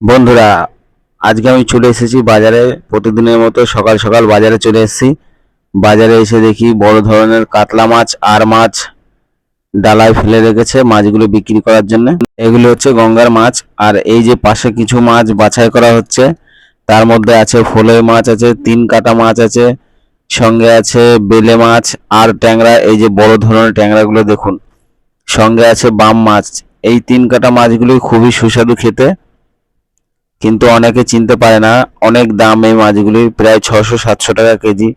বন্ধুরা, আজকে আমি চলে এসেছি বাজারে। প্রতিদিনের মতো সকাল সকাল বাজারে চলে এসেছি। বাজারে এসে দেখি বড় ধরনের কাতলা মাছ, আর মাছ ডালায় ফেলে রেখেছে মাছগুলো বিক্রি করার জন্য। এগুলো হচ্ছে গঙ্গার মাছ, আর এই যে পাশে কিছু মাছ বাছাই করা হচ্ছে, তার মধ্যে আছে ফলই মাছ আছে, তিন কাটা মাছ আছে, সঙ্গে আছে বেলে মাছ, আর ট্যাংরা, এই যে বড় ধরনের ট্যাংরাগুলো দেখুন। সঙ্গে আছে বাম মাছ, এই তিন কাটা মাছগুলি খুবই সুস্বাদু খেতে। কিন্তু অনেকে চিনতে পারে না, অনেক দাম এই মাছগুলির প্রায় ছশো সাতশো টাকা কেজি।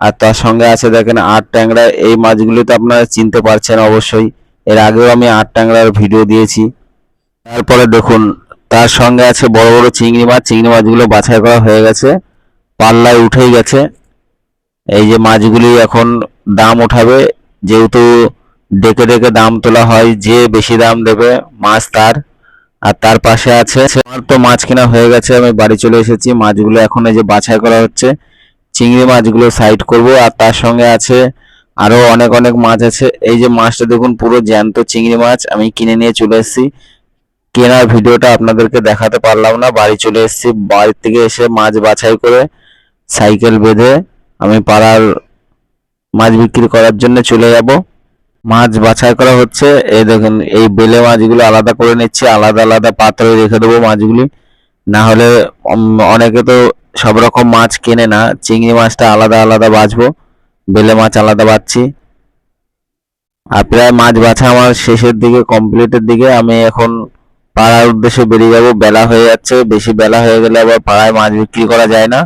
আর তার সঙ্গে আছে দেখেন আট ট্যাংরা, এই মাছগুলি তো আপনারা চিনতে পারছেন অবশ্যই। এর আগেও আমি আট ট্যাংরার ভিডিও দিয়েছি। তারপরে দেখুন, তার সঙ্গে আছে বড় বড় চিংড়ি মাছ। চিংড়ি মাছগুলো বাছাই করা হয়ে গেছে, পাল্লায় উঠেই গেছে। এই যে মাছগুলি এখন দাম উঠাবে যেহেতু ডেকে ডেকে দাম তোলা হয়, যে বেশি দাম দেবে মাছ তার। আর তার পাশে আছে আমার তো মাছ কেনা হয়ে গেছে, আমি বাড়ি চলে এসেছি। মাছগুলো এখন এই যে বাছাই করা হচ্ছে। চিংড়ি মাছগুলো সাইড করব, আর তার সঙ্গে আছে আরও অনেক অনেক মাছ আছে। এই যে মাছটা দেখুন, পুরো জ্যান্ত চিংড়ি মাছ, আমি কিনে নিয়ে চলে এসেছি। কেনার ভিডিওটা আপনাদেরকে দেখাতে পারলাম না। বাড়ি চলে এসেছি, বাড়ির থেকে এসে মাছ বাছাই করে সাইকেল বেঁধে আমি পাড়ার মাছ বিক্রি করার জন্য চলে যাব। মাছ বাছাই করা হচ্ছে। এই দেখুন, এই বেলে মাছগুলো আলাদা করে নিচ্ছে, আলাদা আলাদা পাত্রে রেখে দেবো মাছগুলি। না হলে অনেকে তো সব রকম মাছ কেনে না। চিংড়ি মাছটা আলাদা আলাদা বাছবো। বেলে মাছ আলাদা বাছছি। আর প্রায় মাছ বাছা আমার শেষের দিকে, কমপ্লিটের দিকে। আমি এখন পাড়ার উদ্দেশ্যে বেরিয়ে যাব। বেলা হয়ে যাচ্ছে। বেশি বেলা হয়ে গেলে আবার পাড়ায় মাছ বিক্রি করা যায় না।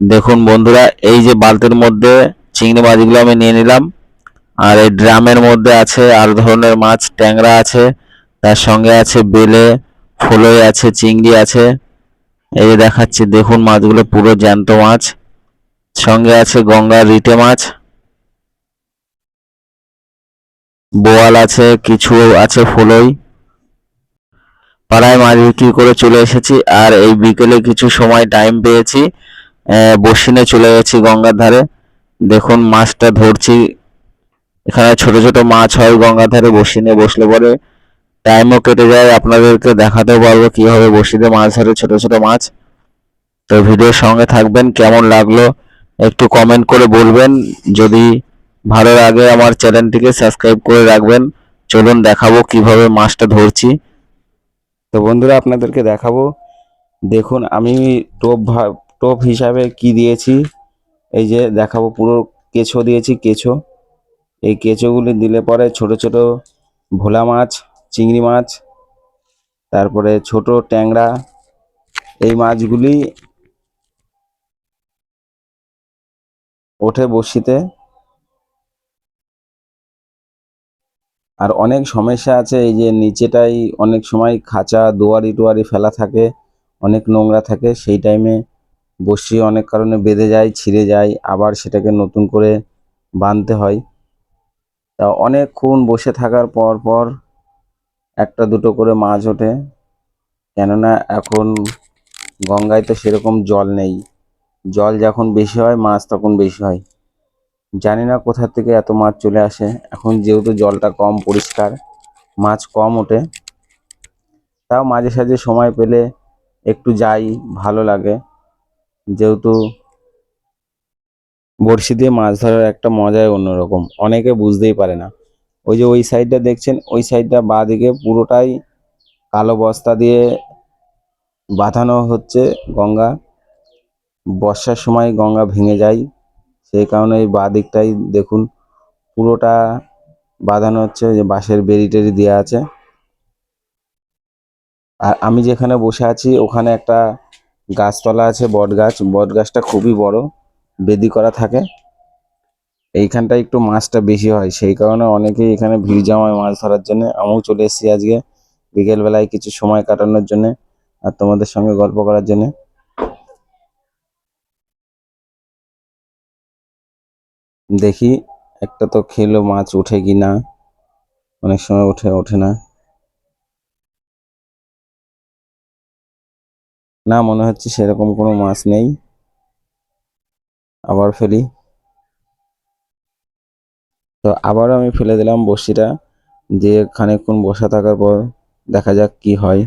দেখুন বন্ধুরা, এই যে বালতির মধ্যে চিংড়ি মাছগুলো আমি নিয়ে নিলাম। আর এই ড্রামের মধ্যে আছে আর ধরনের মাছ, ট্যাংরা আছে, তার সঙ্গে আছে বেলে, ফলই আছে, চিংড়ি আছে। এই দেখাচ্ছি, দেখুন মাছগুলো পুরো জ্যান্ত মাছ। সঙ্গে আছে গঙ্গার রিটে মাছ। বোয়াল আছে, কিছু আছে ফলই। পাড়ায় মাছ বিক্রি করে চলে এসেছি, আর এই বিকেলে কিছু সময় টাইম পেয়েছি। বসিনে চলে গেছি গঙ্গার ধারে। দেখুন মাছটা ধরছি এখানে ছোট ছোট মাছ হয় গঙ্গার ধারে বসিনে বসলে পরে টাইমও কেটে যায়। আপনাদেরকে দেখাতেও পারব কীভাবে বসিতে মাছ ধরে ছোট ছোট মাছ। তো ভিডিওর সঙ্গে থাকবেন, কেমন লাগল একটু কমেন্ট করে বলবেন। যদি ভালো লাগে আমার চ্যানেলটিকে সাবস্ক্রাইব করে রাখবেন। চলুন দেখাবো কীভাবে মাছটা ধরছি। তো বন্ধুরা, আপনাদেরকে দেখাবো। দেখুন, আমি টোপ টোপ হিসাবে কি দিয়েছি? এই যে দেখাবো, পুরো কেঁচো দিয়েছি, কেঁচো। এই কেঁচোগুলি দিলে পরে ছোট ছোট ভোলা মাছ, চিংড়ি মাছ, তারপরে ছোট ট্যাংরা, এই মাছগুলি ওঠে বড়শিতে। আর অনেক সমস্যা আছে, এই যে নিচেটাই অনেক সময় খাঁচা, দুয়ারি টুয়ারি ফেলা থাকে, অনেক নোংরা থাকে, সেই টাইমে বড়শি অনেক কারণে বেঁধে যায়, ছিঁড়ে যায়, আবার সেটাকে নতুন করে বাঁধতে হয়। তা অনেকক্ষণ বসে থাকার পর পর একটা দুটো করে মাছ ওঠে। কেননা এখন গঙ্গায় তো সেরকম জল নেই। জল যখন বেশি হয়, মাছ তখন বেশি হয়। জানি না কোথা থেকে এত মাছ চলে আসে। এখন যেহেতু জলটা কম পরিষ্কার, মাছ কম ওঠে। তাও মাঝে সাঝে সময় পেলে একটু যাই, ভালো লাগে। যেহেতু বড়শি দিয়ে মাছ ধরার একটা মজাই অন্যরকম। অনেকে বুঝতেই পারে না। ওই যে ওই সাইডটা দেখছেন, ওই সাইডটা বাঁ দিকে পুরোটাই কালো বস্তা দিয়ে বাঁধানো হচ্ছে গঙ্গা। বর্ষার সময় গঙ্গা ভেঙে যায়। সেই কারণে এই বাঁ দিকটাই দেখুন, পুরোটা বাঁধানো হচ্ছে যে বাঁশের বেড়ি টেরি দেওয়া আছে। আর আমি যেখানে বসে আছি, ওখানে একটা গাছতলা আছে বট গাছ বট গাছটা খুবই বড়। বেদি করা থাকে। এইখানটায় একটু মাছটা বেশি হয়, সেই কারণে অনেকেই এখানে ভিড় জমায় মাছ ধরার জন্য। আমিও চলে এসেছি আজকে বিকেল বেলায় কিছু সময় কাটানোর জন্য আর তোমাদের সঙ্গে গল্প করার জন্য। দেখি একটা তো খেলো মাছ ওঠে কি না। অনেক সময় ওঠে ওঠে না। না, মনে হচ্ছে সেরকম কোনো মাছ নেই। আবার ফেলি। তো আবারও আমি ফেলে দিলাম বড়শিটা, দিয়ে খানিকক্ষণ বসা থাকার পর দেখা যাক কি হয়।